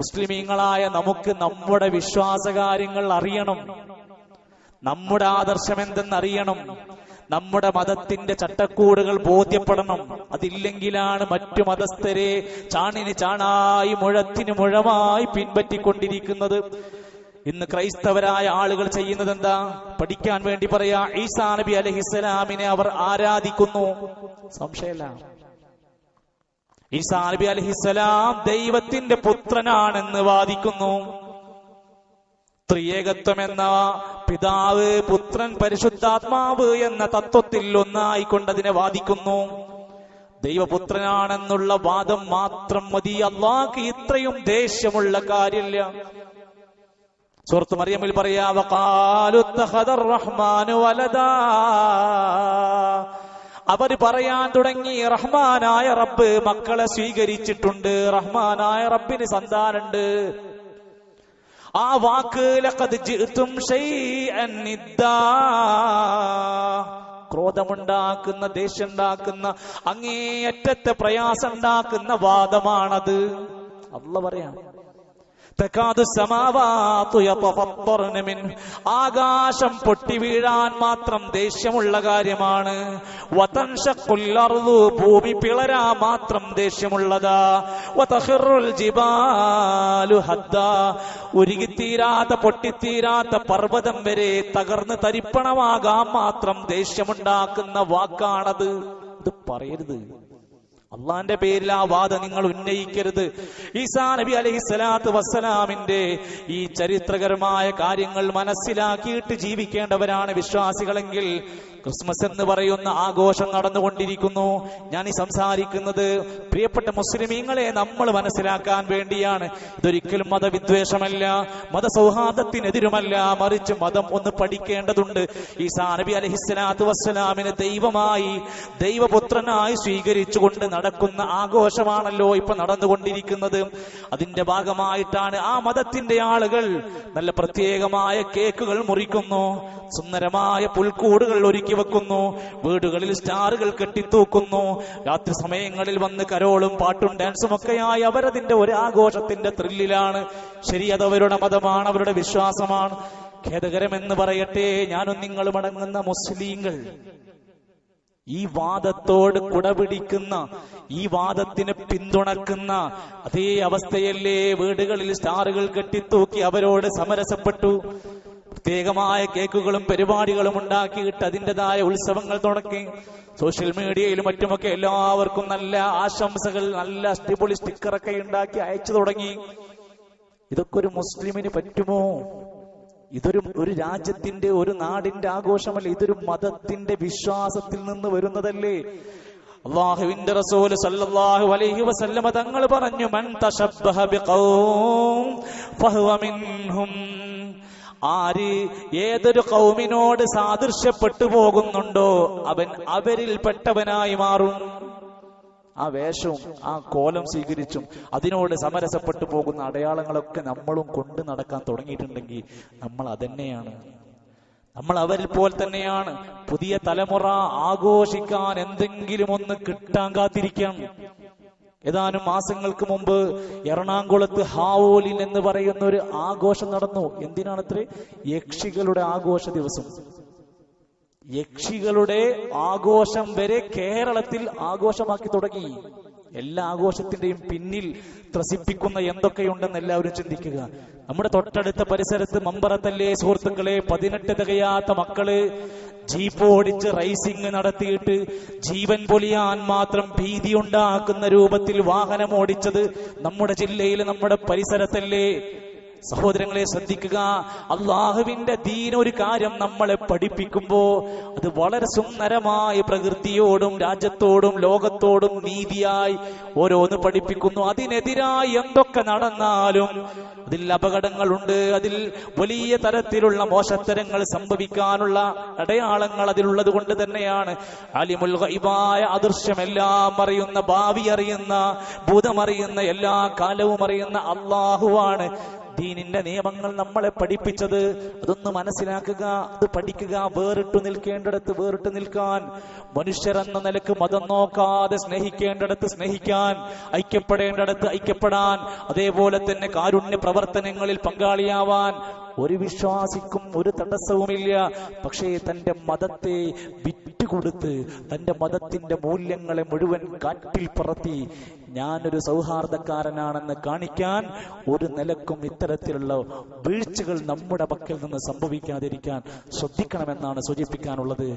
മുസ്ലിമീങ്ങളായ നമുക്ക് നമ്മുടെ വിശ്വാസകാര്യങ്ങൾ അറിയണം. നമ്മുടെ ആദർശം എന്തെന്നറിയണം. നമ്മുടെ മതത്തിന്റെ ചട്ടക്കൂടുകൾ ബോധ്യപ്പെടണം. അതില്ലെങ്കിലാണ് മറ്റു മതസ്ഥരെ ചാണിന് ചാണായി മുഴത്തിന് മുഴമായി പിൻപറ്റിക്കൊണ്ടിരിക്കുന്നത്. ഇന്ന് ക്രൈസ്തവരായ ആളുകൾ ചെയ്യുന്നത് എന്താ പഠിക്കാൻ വേണ്ടി പറയാ ഈസാ നബി അലഹിസ്സലാമിനെ അവർ ആരാധിക്കുന്നു. സംശയമല്ല. ഈസാ അലഹിസ്സലാം ദൈവത്തിന്റെ പുത്രനാണെന്ന് വാദിക്കുന്നു. ത്രിയേകത്വം എന്ന പിതാവ് പുത്രൻ പരിശുദ്ധാത്മാവ് എന്ന തത്വത്തിൽ ഒന്നായിക്കൊണ്ടതിനെ വാദിക്കുന്നു. ദൈവപുത്രനാണെന്നുള്ള വാദം മാത്രം മതി. അള്ളാക്ക് ഇത്രയും ദേഷ്യമുള്ള കാര്യമില്ല. സുഹൃത്ത് മറിയമ്മിൽ പറയാ വലദാ. അവർ പറയാൻ തുടങ്ങി റഹ്മാനായ റബ്ബ് മക്കളെ സ്വീകരിച്ചിട്ടുണ്ട് റഹ്മാനായ റബ്ബിന് സന്താനുണ്ട്. ആ വാക്ക് ലഖദ് ദേഷ്യം ഷൈഅൻ അങ്ങേയറ്റത്തെ ക്രോധമുണ്ടാക്കുന്ന ഉണ്ടാക്കുന്ന വാദമാണത്. അല്ല പറയാം ആകാശം പൊട്ടി വീഴാൻ മാത്രം ദേഷ്യമുള്ള കാര്യമാണ്. ഭൂമി പിളരാ മാത്രം ദേഷ്യമുള്ളതാ. ഉരുകിത്തീരാത്ത പൊട്ടിത്തീരാത്ത പർവതം വരെ തകർന്ന് തരിപ്പണമാകാൻ മാത്രം ദേഷ്യമുണ്ടാക്കുന്ന വാക്കാണത്. ഇത് പറയരുത്. അള്ളാന്റെ പേരിൽ ആ വാദം നിങ്ങൾ ഉന്നയിക്കരുത്. ഈസാ നബി അലൈഹി സ്വലാത്തു വസ്സലാമിന്റെ ഈ ചരിത്രകരമായ കാര്യങ്ങൾ മനസ്സിലാക്കിയിട്ട് ജീവിക്കേണ്ടവരാണ് വിശ്വാസികളെങ്കിൽ ക്രിസ്മസ് എന്ന് പറയുന്ന ആഘോഷം നടന്നുകൊണ്ടിരിക്കുന്നു. ഞാൻ ഈ സംസാരിക്കുന്നത് പ്രിയപ്പെട്ട മുസ്ലിമീങ്ങളെ നമ്മൾ മനസ്സിലാക്കാൻ വേണ്ടിയാണ്. ഇതൊരിക്കലും മതവിദ്വേഷമല്ല മതസൗഹാർദ്ദത്തിനെതിരുമല്ല. മറിച്ച് മതം ഒന്ന് പഠിക്കേണ്ടതുണ്ട്. ഈ സാനബി അലഹിസ്ലാത്തു വസ്സലാമിനെ ദൈവമായി ദൈവപുത്രനായി സ്വീകരിച്ചുകൊണ്ട് നടക്കുന്ന ആഘോഷമാണല്ലോ ഇപ്പൊ നടന്നുകൊണ്ടിരിക്കുന്നത്. അതിന്റെ ഭാഗമായിട്ടാണ് ആ മതത്തിന്റെ ആളുകൾ നല്ല പ്രത്യേകമായ കേക്കുകൾ മുറിക്കുന്നു സുന്ദരമായ പുൽക്കൂടുകൾ ഒരുക്കി വെക്കുന്നു വീടുകളിൽ സ്റ്റാറുകൾ കെട്ടിത്തൂക്കുന്നു. രാത്രി സമയങ്ങളിൽ വന്ന് കരോളും പാട്ടും ഡാൻസും ഒക്കെയായി അവരതിന്റെ ഒരു ആഘോഷത്തിന്റെ ത്രില്ലിലാണ്. ശരി അത് അവരുടെ മതമാണ് അവരുടെ വിശ്വാസമാണ്. ഖേദകരമെന്ന് പറയട്ടെ ഞാനും നിങ്ങളും അടങ്ങുന്ന മുസ്ലിങ്ങൾ. ഈ വാദത്തോട് കുടപിടിക്കുന്ന ഈ വാദത്തിന് പിന്തുണക്കുന്ന അതേ അവസ്ഥയല്ലേ വീടുകളിൽ സ്റ്റാറുകൾ കെട്ടിത്തൂക്കി അവരോട് സമരസപ്പെട്ടു. പ്രത്യേകമായ കേക്കുകളും പരിപാടികളും ഉണ്ടാക്കിയിട്ട് അതിന്റെതായ ഉത്സവങ്ങൾ തുടങ്ങി. സോഷ്യൽ മീഡിയയിലും മറ്റുമൊക്കെ എല്ലാവർക്കും നല്ല ആശംസകൾ നല്ല അടിപൊളി സ്റ്റിക്കറൊക്കെ ഉണ്ടാക്കി അയച്ചു തുടങ്ങി. ഇതൊക്കെ ഒരു മുസ്ലിമിന് പറ്റുമോ? ഇതൊരു ഒരു രാജ്യത്തിന്റെ ഒരു നാടിന്റെ ആഘോഷമല്ല ഇതൊരു മതത്തിന്റെ വിശ്വാസത്തിൽ നിന്ന് വരുന്നതല്ലേ? അള്ളാഹുവിന്റെ റസൂൽ സല്ലല്ലാഹു അലൈഹി വസല്ലമ തങ്ങൾ പറഞ്ഞു മൻ തശബ്ബഹ ബിഖൗം ഫഹുവ മിൻഹും. ആര് ഏതൊരു കൗമിനോട് സാദൃശ്യപ്പെട്ടു പോകുന്നുണ്ടോ അവൻ അവരിൽപ്പെട്ടവനായി മാറും. ആ വേഷവും ആ കോലം സ്വീകരിച്ചും അതിനോട് സമരസപ്പെട്ടു പോകുന്ന അടയാളങ്ങളൊക്കെ നമ്മളും കൊണ്ട് നടക്കാൻ തുടങ്ങിയിട്ടുണ്ടെങ്കിൽ നമ്മൾ അതന്നെയാണ്. നമ്മൾ അവരിൽ പോലെ തന്നെയാണ്. പുതിയ തലമുറ ആഘോഷിക്കാൻ എന്തെങ്കിലും ഒന്ന് കിട്ടാൻ കാത്തിരിക്കണം ഏതാനും മാസങ്ങൾക്ക് മുമ്പ് എറണാകുളത്ത് ഹാവോലിൻ എന്ന് പറയുന്ന ഒരു ആഘോഷം നടന്നു. എന്തിനാണത്രേ? യക്ഷികളുടെ ആഘോഷ ദിവസം. യക്ഷികളുടെ ആഘോഷം വരെ കേരളത്തിൽ ആഘോഷമാക്കി തുടങ്ങി. എല്ലാ ആഘോഷത്തിന്റെയും പിന്നിൽ ത്രസിപ്പിക്കുന്ന എന്തൊക്കെയുണ്ടെന്ന് എല്ലാവരും ചിന്തിക്കുക. നമ്മുടെ തൊട്ടടുത്ത പരിസരത്ത് മമ്പറത്തല്ലേ സുഹൃത്തുക്കളെ പതിനെട്ട് തികയാത്ത മക്കൾ ജീപ്പ് ഓടിച്ച് റൈസിംഗ് നടത്തിയിട്ട് ജീവൻ പൊലിയാൻ മാത്രം ഭീതി ഉണ്ടാക്കുന്ന രൂപത്തിൽ വാഹനം ഓടിച്ചത് നമ്മുടെ ജില്ലയിൽ നമ്മുടെ പരിസരത്തല്ലേ? സഹോദരങ്ങളെ ശ്രദ്ധിക്കുക. അള്ളാഹുവിന്റെ ദീൻ ഒരു കാര്യം നമ്മളെ പഠിപ്പിക്കുമ്പോ അത് വളരെ സുന്ദരമായ പ്രകൃതിയോടും രാജ്യത്തോടും ലോകത്തോടും നീതിയായി ഓരോന്ന് പഠിപ്പിക്കുന്നു. അതിനെതിരായി എന്തൊക്കെ നടന്നാലും അതിൽ അപകടങ്ങളുണ്ട്. അതിൽ വലിയ തരത്തിലുള്ള മോശത്തരങ്ങൾ സംഭവിക്കാനുള്ള അടയാളങ്ങൾ അതിലുള്ളത് കൊണ്ട് തന്നെയാണ്. അലിമുൽ ഗൈബായ അദൃശ്യമെല്ലാം അറിയുന്ന ഭാവി അറിയുന്ന ഭൂതമറിയുന്ന എല്ലാ കാലവും അറിയുന്ന അള്ളാഹുവാണ്. ദീനിന്റെ നിയമങ്ങൾ നമ്മളെ പഠിപ്പിച്ചത്. അതൊന്ന് മനസ്സിലാക്കുക അത് പഠിക്കുക വേറിട്ടു നിൽക്കേണ്ടിടത്ത് വേറിട്ട് നിൽക്കാൻ. മനുഷ്യരെന്ന നിലയ്ക്ക് മതം നോക്കാതെ സ്നേഹിക്കേണ്ടിടത്ത് സ്നേഹിക്കാൻ ഐക്യപ്പെടേണ്ടിടത്ത് ഐക്യപ്പെടാൻ അതേപോലെ തന്നെ കാരുണ്യ പ്രവർത്തനങ്ങളിൽ പങ്കാളിയാവാൻ ഒരു വിശ്വാസിക്കും ഒരു തടസ്സവുമില്ല. പക്ഷേ തന്റെ മതത്തെ വിറ്റുകൊടുത്ത് തന്റെ മതത്തിന്റെ മൂല്യങ്ങളെ മുഴുവൻ കാറ്റിൽ പറത്തി ഞാനൊരു സൗഹാർദ്ദക്കാരനാണെന്ന് കാണിക്കാൻ ഒരു നിലക്കും ഇത്തരത്തിലുള്ള വീഴ്ചകൾ നമ്മുടെ പക്കൽ നിന്ന് സംഭവിക്കാതിരിക്കാൻ ശ്രദ്ധിക്കണമെന്നാണ് സൂചിപ്പിക്കാനുള്ളത്.